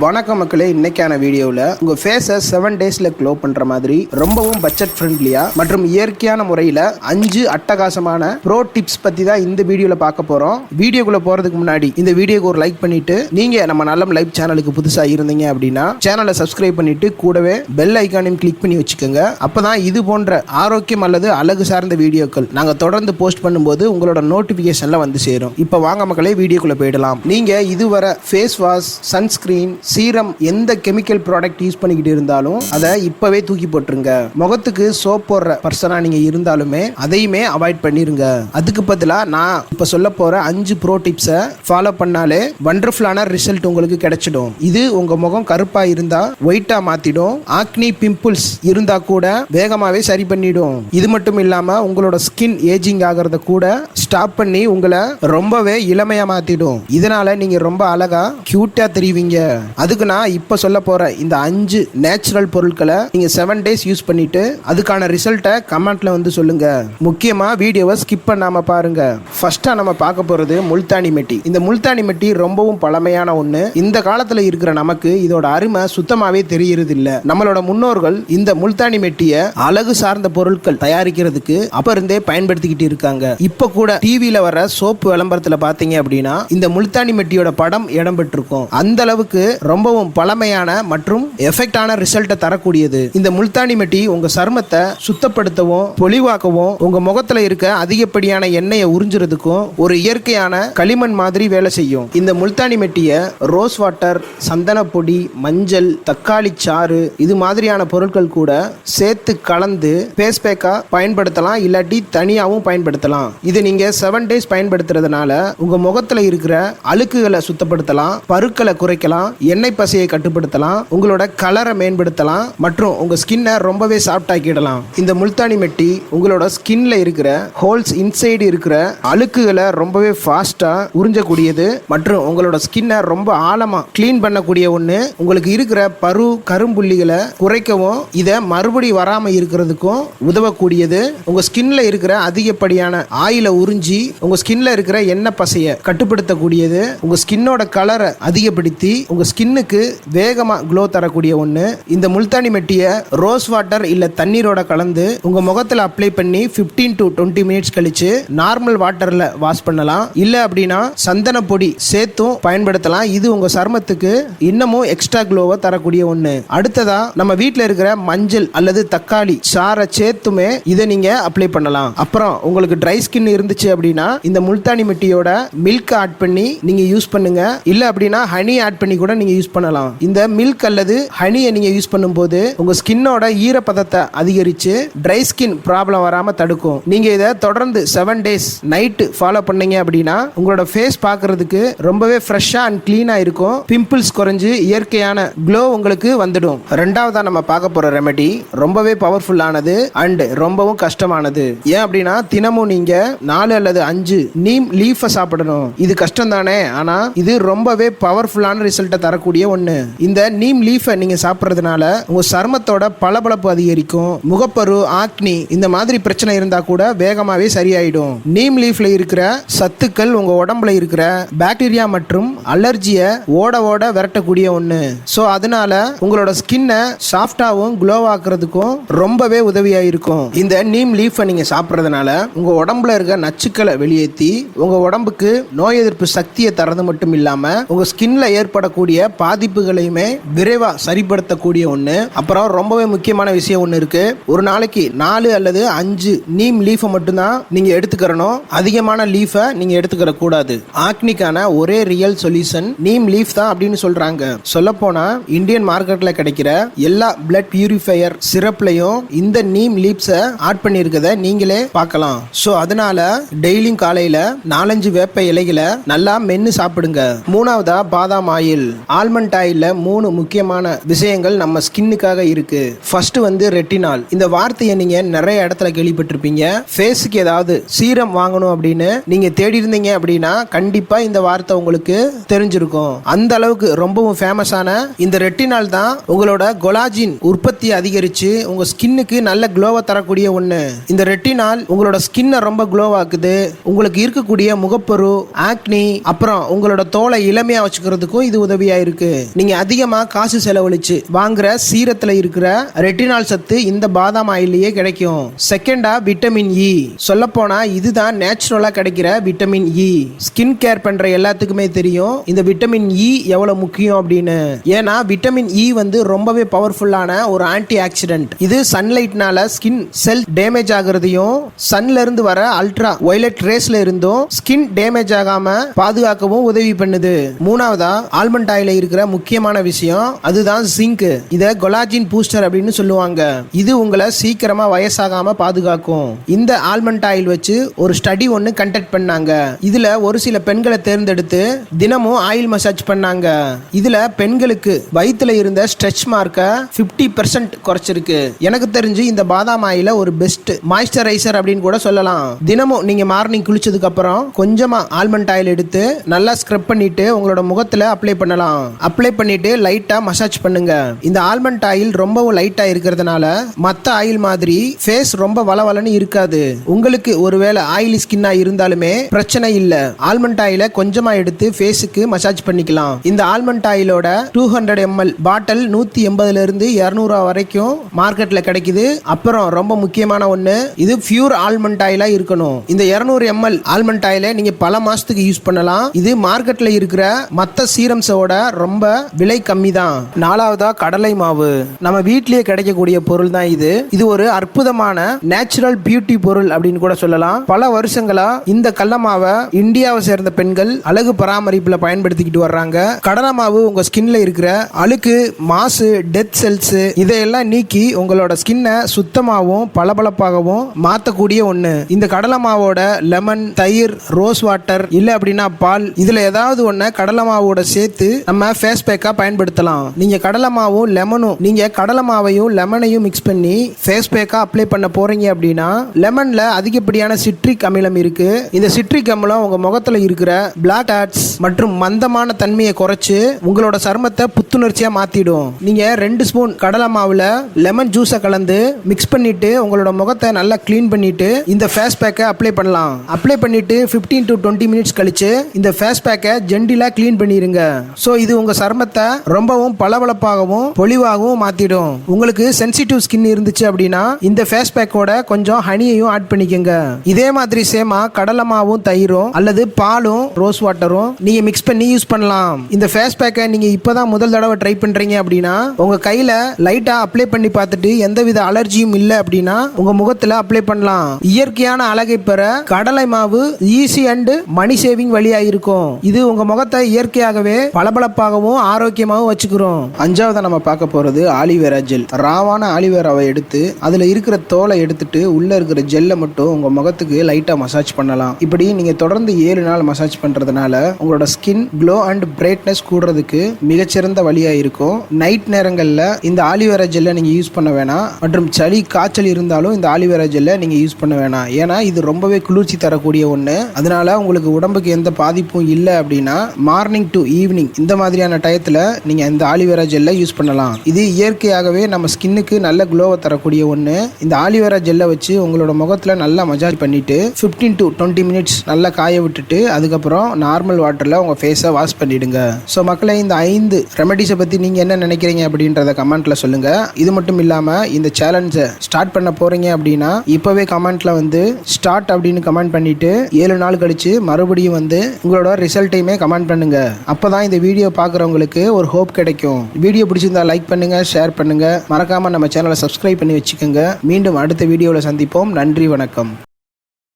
வணக்கம் மக்களே இன்னைக்கான வீடியோவில் உங்கள் ஃபேஸை செவன் டேஸில் க்ளோ பண்ணுற மாதிரி ரொம்பவும் பட்ஜெட் ஃப்ரெண்ட்லியாக மற்றும் இயற்கையான முறையில் அஞ்சு அட்டகாசமான ப்ரோ டிப்ஸ் பற்றி தான் இந்த வீடியோவில் பார்க்க போகிறோம் வீடியோக்குள்ளே போகிறதுக்கு முன்னாடி இந்த வீடியோக்கு ஒரு லைக் பண்ணிட்டு நீங்கள் நம்ம நல்லம் லைவ் சேனலுக்கு புதுசாக இருந்தீங்க அப்படின்னா சேனலை சப்ஸ்கிரைப் பண்ணிவிட்டு கூடவே பெல் ஐக்கானையும் கிளிக் பண்ணி வச்சுக்கோங்க. அப்போ தான் இது போன்ற ஆரோக்கியம் அல்லது அழகு சார்ந்த வீடியோக்கள் நாங்கள் தொடர்ந்து போஸ்ட் பண்ணும்போது உங்களோட நோட்டிஃபிகேஷனில் வந்து சேரும். இப்போ வாங்க மக்களே வீடியோக்குள்ளே போயிடலாம். நீங்கள் இதுவரை ஃபேஸ் வாஷ் சன்ஸ்கிரீன் சீரம் எந்த கெமிக்கல் ப்ராடக்ட் யூஸ் பண்ணிக்கிட்டு இருந்தாலும் அதை இப்போவே தூக்கி போட்டுருங்க. முகத்துக்கு சோப் போடுற பர்சனாக நீங்கள் இருந்தாலுமே அதையுமே அவாய்ட் பண்ணிருங்க. அதுக்கு பதிலாக நான் இப்போ சொல்ல போகிற அஞ்சு ப்ரோ டிப்ஸை ஃபாலோ பண்ணாலே வண்டர்ஃபுல்லான ரிசல்ட் உங்களுக்கு கிடைச்சிடும். இது உங்கள் முகம் கருப்பாக இருந்தால் ஒயிட்டாக மாற்றிடும் ஆக்னி பிம்பிள்ஸ் இருந்தால் கூட வேகமாகவே சரி பண்ணிடும். இது மட்டும் இல்லாமல் உங்களோட ஸ்கின் ஏஜிங் ஆகிறத கூட ஸ்டாப் பண்ணி உங்களை ரொம்பவே இளமையாக மாற்றிடும் இதனால் நீங்கள் ரொம்ப அழகா க்யூட்டாக தெரிவிங்க. அதுக்கு நான் இப்போ சொல்ல போகிற இந்த அஞ்சு நேச்சுரல் பொருட்களை நீங்கள் செவன் டேஸ் யூஸ் பண்ணிட்டு அதுக்கான ரிசல்ட்டை கமெண்ட்டில் வந்து சொல்லுங்க. முக்கியமாக வீடியோவை ஸ்கிப் பண்ணாமல் பாருங்க. ஃபர்ஸ்ட்டாக நம்ம பார்க்க போகிறது முல்தானி மெட்டி. இந்த முல்தானி மெட்டி ரொம்பவும் பழமையான ஒன்று இந்த காலத்தில் இருக்கிற நமக்கு இதோட அருமை சுத்தமாகவே தெரியறது இல்லை நம்மளோட முன்னோர்கள் இந்த முல்தானி மெட்டியை அழகு சார்ந்த பொருட்கள் தயாரிக்கிறதுக்கு அப்போ இருந்தே பயன்படுத்திக்கிட்டு இருக்காங்க. இப்போ கூட டிவியில் வர சோப்பு விளம்பரத்தில் பார்த்தீங்க அப்படின்னா இந்த முல்தானி மெட்டியோட படம் இடம்பெற்றிருக்கும் அந்த அளவுக்கு ரொம்பவும் பழமையான மற்றும் எஃபெக்டான ரிசல்ட்டை தரக்கூடியது. இந்த முல்தானி மெட்டி உங்க சருமத்தை சுத்தப்படுத்தவும் பொலிவாக்கவும் உங்க முகத்துல இருக்க அதிகப்படியான எண்ணெயை உறிஞ்சுறதுக்கும் ஒரு இயற்கையான களிமண் மாதிரி வேலை செய்யும். இந்த முல்தானி மெட்டியை ரோஸ் வாட்டர் சந்தன பொடி மஞ்சள் தக்காளி சாறு இது மாதிரியான பொருட்கள் கூட சேர்த்து கலந்து ஃபேஸ் பேக்கா பயன்படுத்தலாம் இல்லாட்டி தனியாகவும் பயன்படுத்தலாம். இது நீங்க செவன் டேஸ் பயன்படுத்துறதுனால உங்க முகத்துல இருக்கிற அழுக்குகளை சுத்தப்படுத்தலாம் பருக்களை குறைக்கலாம் எண்ணெய் பசையை கட்டுப்படுத்தலாம் உங்களோட கலரை மேம்படுத்தலாம் மற்றும் உங்க ஸ்கின்னை ரொம்பவே சாஃப்டாக்கிடலாம் இந்த முல்தானி மெட்டி உங்களோட ஸ்கின்ல இருக்கிற ஹோல்ஸ் இன்சைடு இருக்கிற அழுக்குகளை ரொம்பவே ஃபாஸ்டா உறிஞ்சக்கூடியது மற்றும் உங்களோட ஸ்கின்னை ரொம்ப ஆழமா க்ளீன் பண்ணக்கூடிய ஒன்று உங்களுக்கு இருக்கிற பரு கரும்புள்ளிகளை குறைக்கவும் இதை மறுபடி வராம இருக்கிறதுக்கும் உதவக்கூடியது. உங்க ஸ்கின்ல இருக்கிற அதிகப்படியான ஆயில உறிஞ்சி உங்க ஸ்கின்ல இருக்கிற எண்ணெய் பசையை கட்டுப்படுத்தக்கூடியது. உங்க ஸ்கின்னோட கலரை அதிகப்படுத்தி உங்க ஸ்கின்னுக்கு வேகமாக க்ளோ தரக்கூடிய ஒன்று இந்த முல்தானி மெட்டியை ரோஸ் வாட்டர் இல்லை தண்ணீரோட கலந்து உங்கள் முகத்தில் அப்ளை பண்ணி 15 டு டுவெண்ட்டி மினிட்ஸ் கழிச்சு நார்மல் வாட்டரில் வாஷ் பண்ணலாம். இல்லை அப்படின்னா சந்தன பொடி சேர்த்தும் பயன்படுத்தலாம். இது உங்கள் சருமத்துக்கு இன்னமும் எக்ஸ்ட்ரா க்ளோவை தரக்கூடிய ஒன்று அடுத்ததாக நம்ம வீட்டில் இருக்கிற மஞ்சள் அல்லது தக்காளி சாரை சேர்த்துமே இதை நீங்கள் அப்ளை பண்ணலாம். அப்புறம் உங்களுக்கு ட்ரை ஸ்கின் இருந்துச்சு அப்படின்னா இந்த முல்தானி மெட்டியோட மில்க் ஆட் பண்ணி நீங்கள் யூஸ் பண்ணுங்க. இல்லை அப்படின்னா ஹனி ஆட் பண்ணி கூட நீங்க யூஸ் பண்ணலாம். இந்த மில்க் அல்லது ஹனியை நீங்க யூஸ் பண்ணும்போது உங்க ஸ்கின்னோட ஈரப்பதத்தை அதிகரிச்சு ட்ரை ஸ்கின் ப்ராப்ளம் வராம தடுக்கும். நீங்க இதை தொடர்ந்து செவன் டேஸ் நைட்டு ஃபாலோ பண்ணீங்க அப்படின்னா உங்களோட ஃபேஸ் பார்க்கறதுக்கு ரொம்பவே ஃப்ரெஷ்ஷாக அண்ட் க்ளீனாக இருக்கும். பிம்பிள்ஸ் குறைஞ்சு இயற்கையான க்ளோ உங்களுக்கு வந்துடும். ரெண்டாவதாக நம்ம பார்க்க போகிற ரெமெடி ரொம்பவே பவர்ஃபுல்லானது அண்ட் ரொம்பவும் கஷ்டமானது. ஏன் அப்படின்னா தினமும் நீங்கள் நாலு அல்லது அஞ்சு நீம் லீஃபை சாப்பிடணும். இது கஷ்டம் தானே ஆனால் இது ரொம்பவே பவர்ஃபுல்லான ரிசல்ட்டை தரக்கூடிய ஒன்று இந்த நீம் லீஃபை நீங்கள் சாப்பிட்றதுனால உங்கள் சருமத்தோட பளபளப்பு அதிகரிக்கும். முகப்பரு ஆக்னி இந்த மாதிரி பிரச்சனை இருந்தால் கூட வேகமாகவே சரியாயிடும். நீம் லீஃப்ல இருக்கிற சத்துக்கள் உங்கள் உடம்புல இருக்கிற பாக்டீரியா மற்றும் அலர்ஜியை ஓட ஓட விரட்டக்கூடிய ஒன்று ஸோ அதனால உங்களோட ஸ்கின்னை சாஃப்டாகவும் க்ளோ ஆக்குறதுக்கும் ரொம்பவே உதவியாக இருக்கும் இந்த நீம் லீஃபை நீங்கள் சாப்பிட்றதுனால உங்கள் உடம்புல இருக்க நச்சுக்களை வெளியேற்றி உங்கள் உடம்புக்கு நோய் எதிர்ப்பு சக்தியை தரது மட்டும் இல்லாமல் உங்கள் ஸ்கின்ல ஏற்படக்கூடிய பாதிப்புகளையுமே விரைவாக சரிப்படுத்தக்கூடிய ஒன்று அப்புறம் ரொம்பவே முக்கியமான விஷயம் ஒன்று இருக்கு. ஒரு நாளைக்கு நாலு அல்லது அஞ்சு நீம் லீஃபை மட்டும்தான் நீங்கள் எடுத்துக்கிறணும். அதிகமான லீஃபை நீங்கள் எடுத்துக்கிற கூடாது. ஆக்னிக்கான ஒரே ரியல் சொல்யூஷன் நீம் லீஃப் தான் அப்படின்னு சொல்றாங்க. சொல்லப்போனால் இந்தியன் மார்க்கெட்ல கிடைக்கிற எல்லா பிளட் பியூரிஃபையர் சிரப்லையும் இந்த நீம் லீப்ஸை ஆட் பண்ணியிருக்கத நீங்களே பார்க்கலாம். ஸோ அதனால டெய்லியும் காலையில நாலஞ்சு வேப்ப இலைகளை நல்லா மென்னு சாப்பிடுங்க. மூணாவதா பாதாம் ஆயில். ஆல்மண்ட் ஆயிலில் மூணு முக்கியமான விஷயங்கள் நம்ம ஸ்கின்னுக்காக இருக்கு. ஃபர்ஸ்ட் வந்து ரெட்டினால் இந்த வார்த்தையை நீங்க நிறைய இடத்துல கேள்விப்பட்டிருப்பீங்க. ஃபேஸுக்கு ஏதாவது சீரம் வாங்கணும் அப்படின்னு நீங்க தேடி இருந்தீங்க அப்படின்னா கண்டிப்பா இந்த வார்த்தை உங்களுக்கு தெரிஞ்சிருக்கும். அந்த அளவுக்கு ரொம்பவும் ஃபேமஸான இந்த ரெட்டினால் தான் உங்களோட கொலாஜின் உற்பத்தியை அதிகரிச்சு உங்க ஸ்கின்னுக்கு நல்ல க்ளோவை தரக்கூடிய ஒன்று இந்த ரெட்டினால் உங்களோட ஸ்கின்னை ரொம்ப க்ளோவாக்குது உங்களுக்கு இருக்கக்கூடிய முகப்பரு ஆக்னி அப்புறம் உங்களோட தோலை இளமையா வச்சுக்கிறதுக்கும் இது உதவியாக இருக்கு. நீங்க அதிகமா காசு செலவழிச்சு வாங்குற சீரத்துல இருக்கிற ரெட்டினால் சத்து இந்த பாதாம் ஆயிலேயே கிடைக்கும். செகண்டா விட்டமின் இ சொல்ல போனா இதுதான் நேச்சுரலா கிடைக்கிற விட்டமின் இ ஸ்கின் கேர் பண்ற எல்லாத்துக்குமே தெரியும் இந்த விட்டமின் இ e எவ்வளவு முக்கியம் அப்படின்னு. ஏன்னா விட்டமின் இ e வந்து ரொம்பவே பவர்ஃபுல்லான ஒரு ஆன்டி ஆக்சிடென்ட் இது சன்லைட்னால ஸ்கின் செல் டேமேஜ் ஆகுறதையும் சன்ல இருந்து வர அல்ட்ரா வயலட் ரேஸ்ல இருந்தும் ஸ்கின் டேமேஜ் ஆகாம பாதுகாக்கவும் உதவி பண்ணுது. மூணாவதா ஆல்மண்ட் ஆயில் இருக்கிற முக்கியமான விஷயம் அதுதான் ஜிங்க் இத கொலாஜின் பூஸ்டர் அப்படின்னு சொல்லுவாங்க. இது உங்களை சீக்கிரமா வயசாகாம பாதுகாக்கும். இந்த ஆல்மண்ட் ஆயில் வச்சு ஒரு ஸ்டடி ஒன்னு கண்டக்ட் பண்ணாங்க. இதுல ஒரு சில பெண்களை தேர்ந்தெடுத்து தினமும் ஆயில் மசாஜ் பண்ணாங்க. இதுல பெண்களுக்கு வயிற்றுல இருந்த ஸ்ட்ரெச் மார்க்கை 50% பெர்சென்ட் குறைச்சிருக்கு. எனக்கு தெரிஞ்சு இந்த பாதாம் ஆயில ஒரு பெஸ்ட் மாய்ஸ்சரைசர் அப்படின்னு கூட சொல்லலாம். தினமும் நீங்க மார்னிங் குளிச்சதுக்கு அப்புறம் கொஞ்சமா ஆல்மண்ட் ஆயில் எடுத்து நல்லா ஸ்க்ரப் பண்ணிட்டு உங்களோட முகத்துல அப்ளை பண்ணலாம். அப்ளை பண்ணிட்டு லைட்டா மசாஜ் பண்ணுங்க. இந்த ஆல்மண்ட் ஆயில் ரொம்பவும் லைட்டா இருக்கிறதுனால மத்த ஆயில் மாதிரி ஃபேஸ் ரொம்ப வளவலன்னு இருக்காது. உங்களுக்கு ஒருவேளை ஆயிலி ஸ்கின்னா இருந்தாலுமே பிரச்சனை இல்ல. ஆல்மண்ட் ஆயில கொஞ்சமா எடுத்து ஃபேஸுக்கு மசாஜ் பண்ணிக்கலாம். இந்த ஆல்மண்ட் ஆயிலோட டூ ஹண்ட்ரட் எம்எல் பாட்டில் நூத்தி எண்பதுல இருந்து இருநூறு வரைக்கும் மார்க்கெட்ல கிடைக்குது. அப்புறம் ரொம்ப முக்கியமான ஒண்ணு இது பியூர் ஆல்மண்ட் ஆயிலா இருக்கணும். இந்த 200 எம்எல் ஆல்மண்ட் ஆயில நீங்க பல மாசத்துக்கு யூஸ் பண்ணலாம். இது மார்க்கெட்ல இருக்கிற மத்த சீரம்ஸோட ரொம்ப விலை கம்மி தான் நாலாவதா கடலை மாவு. நம்ம வீட்லயே கிடைக்கக்கூடிய பொருள் தான் இது. இது ஒரு அற்புதமான நேச்சுரல் பியூட்டி பொருள் அப்படின்னு கூட சொல்லலாம். பல வருஷங்களா இந்த கடல மாவை இந்தியாவை சேர்ந்த பெண்கள் அழகு பராமரிப்புல பயன்படுத்திக்கிட்டு வர்றாங்க. கடலை மாவு உங்க ஸ்கின்ல இருக்கிற அழுக்கு மாசு டெத் செல்ஸ் இதையெல்லாம் நீக்கி உங்களோட ஸ்கின்னை சுத்தமாகவும் பளபளப்பாகவும் மாத்தக்கூடிய ஒண்ணு. இந்த கடலை மாவோட லெமன் தயிர் ரோஸ் வாட்டர் இல்ல அப்படின்னா பால் இதுல ஏதாவது ஒன்று கடலை மாவோட சேர்த்து நம்ம ஃபேஸ் பேக்காக பயன்படுத்தலாம். நீங்கள் கடலை மாவும் லெமனும் நீங்கள் கடலை மாவையும் லெமனையும் மிக்ஸ் பண்ணி ஃபேஸ் பேக்காக அப்ளை பண்ண போகிறீங்க அப்படின்னா லெமனில் அதிகப்படியான சிட்ரிக் அமிலம் இருக்குது இந்த சிட்ரிக் அமிலம் உங்கள் முகத்தில் இருக்கிற பிளாக் ஆட்ஸ் மற்றும் மந்தமான தன்மையை குறைச்சி உங்களோட சருமத்தை புத்துணர்ச்சியாக மாற்றிடும் நீங்கள் ரெண்டு ஸ்பூன் கடலை மாவில் லெமன் ஜூஸை கலந்து மிக்ஸ் பண்ணிட்டு உங்களோட முகத்தை நல்லா க்ளீன் பண்ணிட்டு இந்த ஃபேஸ் பேக்கை அப்ளை பண்ணலாம். அப்ளை பண்ணிட்டு 15 டு டுவெண்ட்டி மினிட்ஸ் கழிச்சு இந்த ஃபேஸ் பேக்கை ஜென்டிலாக க்ளீன் பண்ணிடுங்க ஸோ இது உங்க சருமத்தை ரொம்பவும் பளபளப்பாகவும் பொலிவாகவும் மாத்திடும். உங்களுக்கு சென்சிட்டிவ் ஸ்கின் இருந்துச்சு அப்படின்னா இந்த ஃபேஸ் பேக்கோட கொஞ்சம் ஹனியையும் ஆட் பண்ணிக்கோங்க. இதே மாதிரி சேமா கடலை மாவும் தயிரும் அல்லது பாலும் ரோஸ் வாட்டரும் நீங்க மிக்ஸ் பண்ணி யூஸ் பண்ணலாம். இந்த ஃபேஸ் பேக்கை நீங்க இப்பதான் முதல் தடவை ட்ரை பண்றீங்க அப்படின்னா உங்க கையில லைட்டா அப்ளை பண்ணி பார்த்துட்டு எந்தவித அலர்ஜியும் இல்லை அப்படின்னா உங்க முகத்துல அப்ளை பண்ணலாம். இயற்கையான அழகை பெற கடலை மாவு ஈஸி அண்ட் மணி சேவிங் வழியா இருக்கும் இது உங்க முகத்தை இயற்கையாகவே பளபளப்பாகவும் ஆரோக்கியமாகவும் வச்சுக்கிறோம். அஞ்சாவதாக நம்ம பார்க்க போறது ஆலிவேரா ஜெல். ராவான ஆலிவேராவை எடுத்து அதுல இருக்கிற தோலை எடுத்துட்டு உள்ள இருக்கிற ஜெல்லை மட்டும் உங்க முகத்துக்கு லைட்டா மசாஜ் பண்ணலாம். இப்படி நீங்க தொடர்ந்து ஏழு நாள் மசாஜ் பண்றதுனால உங்களோட ஸ்கின் க்ளோ அண்ட் பிரைட்னஸ் கூடுறதுக்கு மிகச்சிறந்த வழியா இருக்கும். நைட் நேரங்களில் இந்த ஆலிவேரா ஜெல்லை நீங்க யூஸ் பண்ண வேணாம். மற்றும் சளி காய்ச்சல் இருந்தாலும் இந்த ஆலிவேரா ஜெல்லை நீங்க யூஸ் பண்ண வேணாம். ஏன்னா இது ரொம்பவே குளிர்ச்சி தரக்கூடிய ஒன்று அதனால உங்களுக்கு உடம்புக்கு எந்த பாதிப்பும் இல்லை அப்படின்னா மார்னிங் டு ஈவினிங் இந்த மாதிரியான டயத்தில் நீங்கள் இந்த ஆலிவேரா ஜெல்லை யூஸ் பண்ணலாம். இது இயற்கையாகவே நம்ம ஸ்கின்னுக்கு நல்ல க்ளோவை தரக்கூடிய ஒன்று இந்த ஆலிவேரா ஜெல்லை வச்சு உங்களோட முகத்தில் நல்லா மஜாஜ் பண்ணிட்டு 15 டு டுவெண்ட்டி மினிட்ஸ் நல்லா காய விட்டுட்டு அதுக்கப்புறம் நார்மல் வாட்டரில் உங்கள் ஃபேஸை வாஷ் பண்ணிடுங்க. ஸோ மக்களை இந்த ஐந்து ரெமெடிஸை பற்றி நீங்கள் என்ன நினைக்கிறீங்க அப்படின்றத கமெண்ட்டில் சொல்லுங்கள் இது மட்டும் இல்லாமல் இந்த சேலஞ்சை ஸ்டார்ட் பண்ண போகிறீங்க அப்படின்னா இப்போவே கமெண்ட்டில் வந்து ஸ்டார்ட் அப்படின்னு கமெண்ட் பண்ணிவிட்டு ஏழு நாள் கழித்து மறுபடியும் வந்து உங்களோட ரிசல்ட்டையுமே கமெண்ட் பண்ணுங்க. அப்பதான் இந்த வீடியோ வீடியோ பார்க்குறவங்களுக்கு ஒரு ஹோப் கிடைக்கும். வீடியோ பிடிச்சிருந்தா லைக் பண்ணுங்க ஷேர் பண்ணுங்க. மறக்காம நம்ம சேனலை சப்ஸ்கிரைப் பண்ணி வச்சுக்கோங்க. மீண்டும் அடுத்த வீடியோவில் சந்திப்போம். நன்றி வணக்கம்.